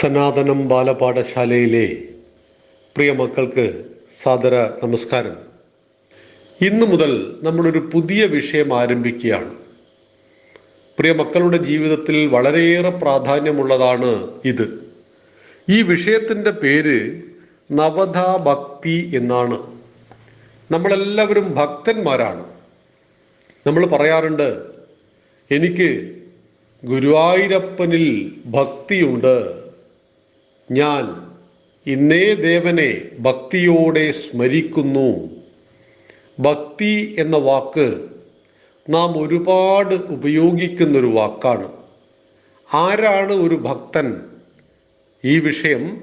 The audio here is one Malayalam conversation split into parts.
സനാതനം ബാലപാഠശാലയിലെ പ്രിയ മക്കൾക്ക് സാദര നമസ്കാരം. ഇന്നു മുതൽ നമ്മളൊരു പുതിയ വിഷയം ആരംഭിക്കുകയാണ്. പ്രിയ മക്കളുടെ ജീവിതത്തിൽ വളരെയേറെ പ്രാധാന്യമുള്ളതാണ് ഇത്. ഈ വിഷയത്തിന്റെ പേര് നവതാ ഭക്തി എന്നാണ്. നമ്മളെല്ലാവരും ഭക്തന്മാരാണ്. നമ്മൾ പറയാറുണ്ട് എനിക്ക് ഗുരുവായൂരപ്പനിൽ ഭക്തിയുണ്ട്. ഞാൻ ഇന്നേ ദേവനെ ഭക്തിയോടെ സ്മരിക്കുന്നു. ഭക്തി എന്ന വാക്ക് നാം ഒരുപാട് ഉപയോഗിക്കുന്നൊരു വാക്കാണ്. ആരാണ് ഒരു ഭക്തൻ? ഈ വിഷയം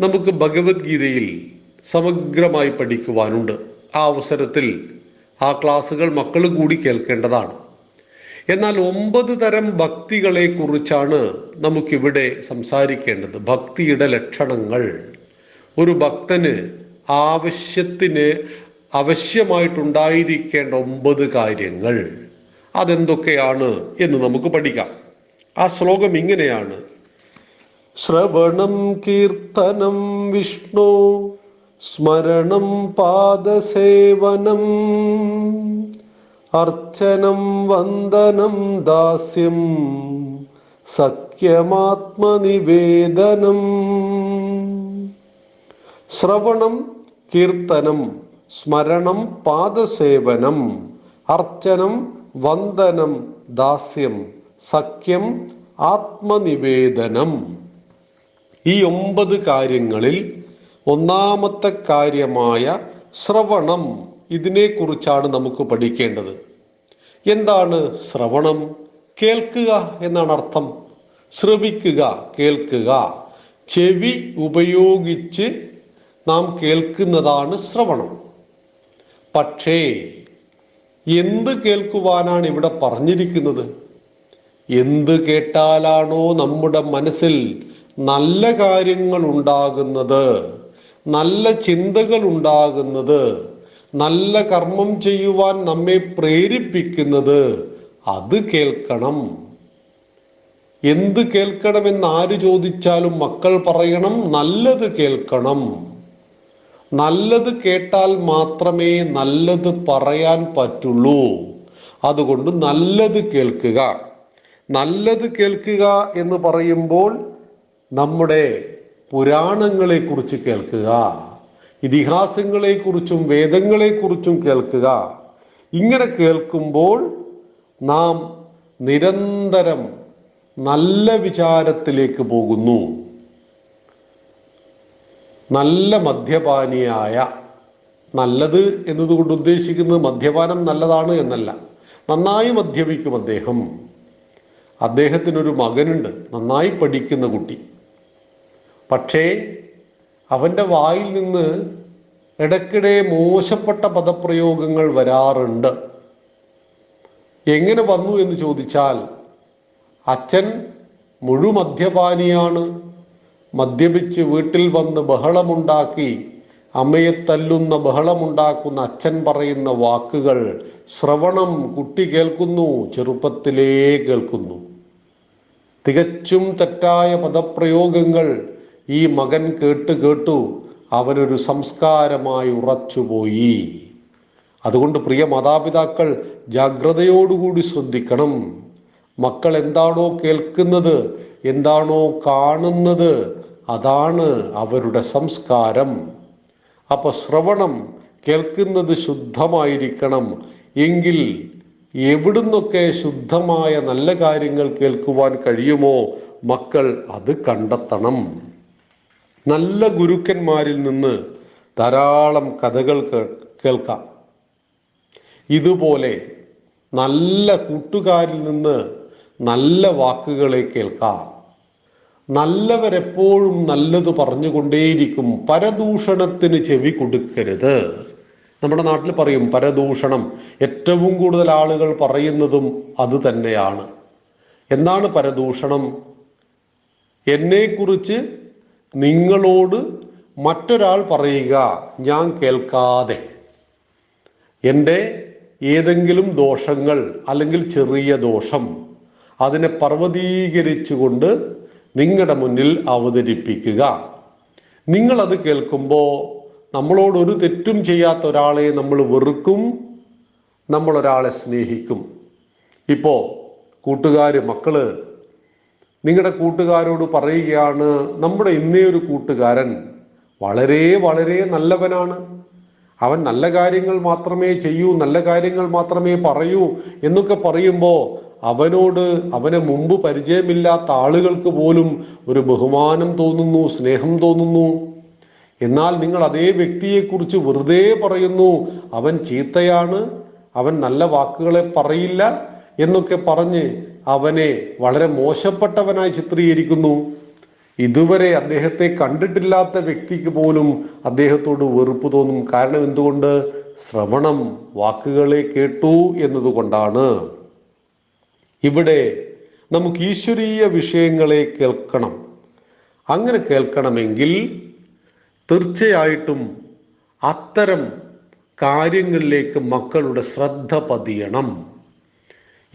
നമുക്ക് ഭഗവത്ഗീതയിൽ സമഗ്രമായി പഠിക്കുവാനുണ്ട്. ആ അവസരത്തിൽ ആ ക്ലാസ്സുകൾ മക്കൾ കൂടി കേൾക്കേണ്ടതാണ്. എന്നാൽ ഒമ്പത് തരം ഭക്തികളെ കുറിച്ചാണ് നമുക്കിവിടെ സംസാരിക്കേണ്ടത്. ഭക്തിയുടെ ലക്ഷണങ്ങൾ. ഒരു ഭക്തന് ആവശ്യത്തിന് ആവശ്യമായിട്ടുണ്ടായിരിക്കേണ്ട ഒമ്പത് കാര്യങ്ങൾ. അതെന്തൊക്കെയാണ് എന്ന് നമുക്ക് പഠിക്കാം. ആ ശ്ലോകം ഇങ്ങനെയാണ്. ശ്രവണം കീർത്തനം വിഷ്ണു സ്മരണം പാദസേവനം. അർച്ചനം വന്ദനം ദാസ്യം സഖ്യമാത്മനിവേദനം. ശ്രവണം കീർത്തനം സ്മരണം പാദസേവനം. അർച്ചനം വന്ദനം ദാസ്യം സഖ്യം ആത്മനിവേദനം. ഈ ഒമ്പത് കാര്യങ്ങളിൽ ഒന്നാമത്തെ കാര്യമായ ശ്രവണം ഇതിനെക്കുറിച്ചാണ് നമുക്ക് പഠിക്കേണ്ടത്. എന്താണ് ശ്രവണം? കേൾക്കുക എന്നാണ് അർത്ഥം. ശ്രവിക്കുക കേൾക്കുക. ചെവി ഉപയോഗിച്ച് നാം കേൾക്കുന്നതാണ് ശ്രവണം. പക്ഷേ എന്ത് കേൾക്കുവാനാണ് ഇവിടെ പറഞ്ഞിരിക്കുന്നത്? എന്ത് കേട്ടാലാണോ നമ്മുടെ മനസ്സിൽ നല്ല കാര്യങ്ങൾ ഉണ്ടാകുന്നത് നല്ല ചിന്തകൾ ഉണ്ടാകുന്നത് നല്ല കർമ്മം ചെയ്യുവാൻ നമ്മെ പ്രേരിപ്പിക്കുന്നത് അത് കേൾക്കണം. എന്ത് കേൾക്കണമെന്ന് ആര് ചോദിച്ചാലും മക്കൾ പറയണം നല്ലത് കേൾക്കണം. നല്ലത് കേട്ടാൽ മാത്രമേ നല്ലത് പറയാൻ പറ്റുള്ളൂ. അതുകൊണ്ട് നല്ലത് കേൾക്കുക. നല്ലത് കേൾക്കുക എന്ന് പറയുമ്പോൾ നമ്മുടെ പുരാണങ്ങളെ കുറിച്ച് കേൾക്കുക. ഇതിഹാസങ്ങളെക്കുറിച്ചും വേദങ്ങളെക്കുറിച്ചും കേൾക്കുക. ഇങ്ങനെ കേൾക്കുമ്പോൾ നാം നിരന്തരം നല്ല വിചാരത്തിലേക്ക് പോകുന്നു. നല്ല മദ്യപാനിയായ നല്ലത് എന്നതുകൊണ്ട് ഉദ്ദേശിക്കുന്നത് മദ്യപാനം നല്ലതാണ് എന്നല്ല. നന്നായി മദ്യപിക്കും അദ്ദേഹം. അദ്ദേഹത്തിനൊരു മകനുണ്ട് നന്നായി പഠിക്കുന്ന കുട്ടി. പക്ഷേ അവന്റെ വായിൽ നിന്ന് ഇടയ്ക്കിടെ മോശപ്പെട്ട പദപ്രയോഗങ്ങൾ വരാറുണ്ട്. എങ്ങനെ വന്നു എന്ന് ചോദിച്ചാൽ അച്ഛൻ മുഴുമദ്യപാനിയാണ് മദ്യപിച്ച് വീട്ടിൽ വന്ന് ബഹളമുണ്ടാക്കി അമ്മയെ തല്ലുന്ന ബഹളമുണ്ടാക്കുന്ന അച്ഛൻ പറയുന്ന വാക്കുകൾ ശ്രവണം കുട്ടി കേൾക്കുന്നു ചെറുപ്പത്തിലേ കേൾക്കുന്നു. തികച്ചും തെറ്റായ പദപ്രയോഗങ്ങൾ ഈ മകൻ കേട്ട് കേട്ടു അവനൊരു സംസ്കാരമായി ഉറച്ചുപോയി. അതുകൊണ്ട് പ്രിയ മാതാപിതാക്കൾ ജാഗ്രതയോടുകൂടി ശ്രദ്ധിക്കണം. മക്കൾ എന്താണോ കേൾക്കുന്നത് എന്താണോ കാണുന്നത് അതാണ് അവരുടെ സംസ്കാരം. അപ്പൊ ശ്രവണം കേൾക്കുന്നത് ശുദ്ധമായിരിക്കണം. എങ്കിൽ എവിടുന്നൊക്കെ ശുദ്ധമായ നല്ല കാര്യങ്ങൾ കേൾക്കുവാൻ കഴിയുമോ മക്കൾ അത് കണ്ടെത്തണം. നല്ല ഗുരുക്കന്മാരിൽ നിന്ന് ധാരാളം കഥകൾ കേൾക്കാം. ഇതുപോലെ നല്ല കൂട്ടുകാരിൽ നിന്ന് നല്ല വാക്കുകളെ കേൾക്കാം. നല്ലവരെപ്പോഴും നല്ലത് പറഞ്ഞുകൊണ്ടേയിരിക്കും. പരദൂഷണത്തിന് ചെവി കൊടുക്കരുത്. നമ്മുടെ നാട്ടിൽ പറയും പരദൂഷണം. ഏറ്റവും കൂടുതൽ ആളുകൾ പറയുന്നതും അത് തന്നെയാണ്. എന്താണ് പരദൂഷണം? എന്നെക്കുറിച്ച് നിങ്ങളോട് മറ്റൊരാൾ പറയുക ഞാൻ കേൾക്കാതെ. എന്റെ ഏതെങ്കിലും ദോഷങ്ങൾ അല്ലെങ്കിൽ ചെറിയ ദോഷം അതിനെ പർവതീകരിച്ചുകൊണ്ട് നിങ്ങളുടെ മുന്നിൽ അവതരിപ്പിക്കുക. നിങ്ങളത് കേൾക്കുമ്പോൾ നമ്മളോട് ഒരു തെറ്റും ചെയ്യാത്ത ഒരാളെ നമ്മൾ വെറുക്കും നമ്മൾ ഒരാളെ സ്നേഹിക്കും. ഇപ്പോൾ കൂട്ടുകാർ മക്കൾ നിങ്ങളുടെ കൂട്ടുകാരോട് പറയുകയാണ് നമ്മുടെ ഇന്നേ ഒരു കൂട്ടുകാരൻ വളരെ വളരെ നല്ലവനാണ്. അവൻ നല്ല കാര്യങ്ങൾ മാത്രമേ ചെയ്യൂ നല്ല കാര്യങ്ങൾ മാത്രമേ പറയൂ എന്നൊക്കെ പറയുമ്പോൾ അവനോട് അവനെ മുമ്പ് പരിചയമില്ലാത്ത ആളുകൾക്ക് പോലും ഒരു ബഹുമാനം തോന്നുന്നു സ്നേഹം തോന്നുന്നു. എന്നാൽ നിങ്ങൾ അതേ വ്യക്തിയെക്കുറിച്ച് വെറുതെ പറയുന്നു അവൻ ചീത്തയാണ് അവൻ നല്ല വാക്കുകളെ പറയില്ല എന്നൊക്കെ പറഞ്ഞ് അവനെ വളരെ മോശപ്പെട്ടവനായി ചിത്രീകരിക്കുന്നു. ഇതുവരെ അദ്ദേഹത്തെ കണ്ടിട്ടില്ലാത്ത വ്യക്തിക്ക് പോലും അദ്ദേഹത്തോട് വെറുപ്പ് തോന്നും കാരണം എന്തുകൊണ്ട്? ശ്രവണം വാക്കുകളെ കേട്ടു എന്നതുകൊണ്ടാണ്. ഇവിടെ നമുക്ക് ഈശ്വരീയ വിഷയങ്ങളെ കേൾക്കണം. അങ്ങനെ കേൾക്കണമെങ്കിൽ തീർച്ചയായിട്ടും അത്തരം കാര്യങ്ങളിലേക്ക് മക്കളുടെ ശ്രദ്ധ പതിയണം.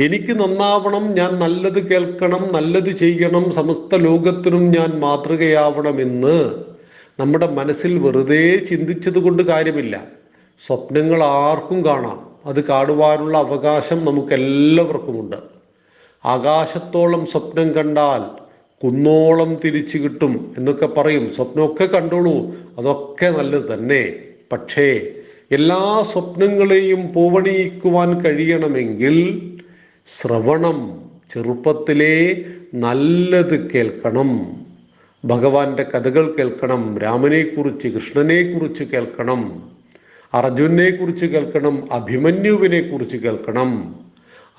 എനിക്ക് നന്നാവണം ഞാൻ നല്ലത് കേൾക്കണം നല്ലത് ചെയ്യണം സമസ്ത ലോകത്തിനും ഞാൻ മാതൃകയാവണമെന്ന് നമ്മുടെ മനസ്സിൽ വെറുതെ ചിന്തിച്ചത് കൊണ്ട് കാര്യമില്ല. സ്വപ്നങ്ങൾ ആർക്കും കാണാം. അത് കാണുവാനുള്ള അവകാശം നമുക്കെല്ലാവർക്കുമുണ്ട്. ആകാശത്തോളം സ്വപ്നം കണ്ടാൽ കുന്നോളം തിരിച്ചു കിട്ടും എന്നൊക്കെ പറയും. സ്വപ്നമൊക്കെ കണ്ടോളൂ അതൊക്കെ നല്ലത് തന്നെ. പക്ഷേ എല്ലാ സ്വപ്നങ്ങളെയും പൂവണിയിക്കുവാൻ കഴിയണമെങ്കിൽ ശ്രവണം ചെറുപ്പത്തിലേ നല്ലത് കേൾക്കണം. ഭഗവാന്റെ കഥകൾ കേൾക്കണം രാമനെ കുറിച്ച് കൃഷ്ണനെ കുറിച്ച് കേൾക്കണം അർജുനെ കുറിച്ച് കേൾക്കണം അഭിമന്യുവിനെ കുറിച്ച് കേൾക്കണം.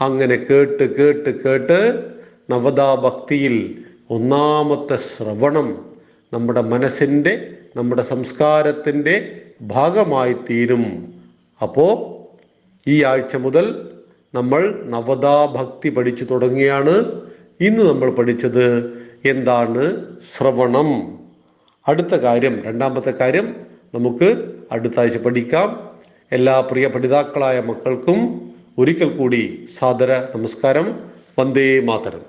അങ്ങനെ കേട്ട് കേട്ട് കേട്ട് നവതാ ഭക്തിയിൽ ഒന്നാമത്തെ ശ്രവണം നമ്മുടെ മനസ്സിന്റെ നമ്മുടെ സംസ്കാരത്തിന്റെ ഭാഗമായി തീരും അപ്പോൾ ഈ ആഴ്ച മുതൽ നമ്മൾ നവതാ ഭക്തി പഠിച്ചു തുടങ്ങിയാണ്. ഇന്ന് നമ്മൾ പഠിച്ചത് എന്താണ് ശ്രവണം. അടുത്ത കാര്യം രണ്ടാമത്തെ കാര്യം നമുക്ക് അടുത്ത ആഴ്ച പഠിക്കാം. എല്ലാ പ്രിയ പഠിതാക്കളായ മക്കൾക്കും ഒരിക്കൽ കൂടി സാദര നമസ്കാരം. വന്ദേ മാതരം.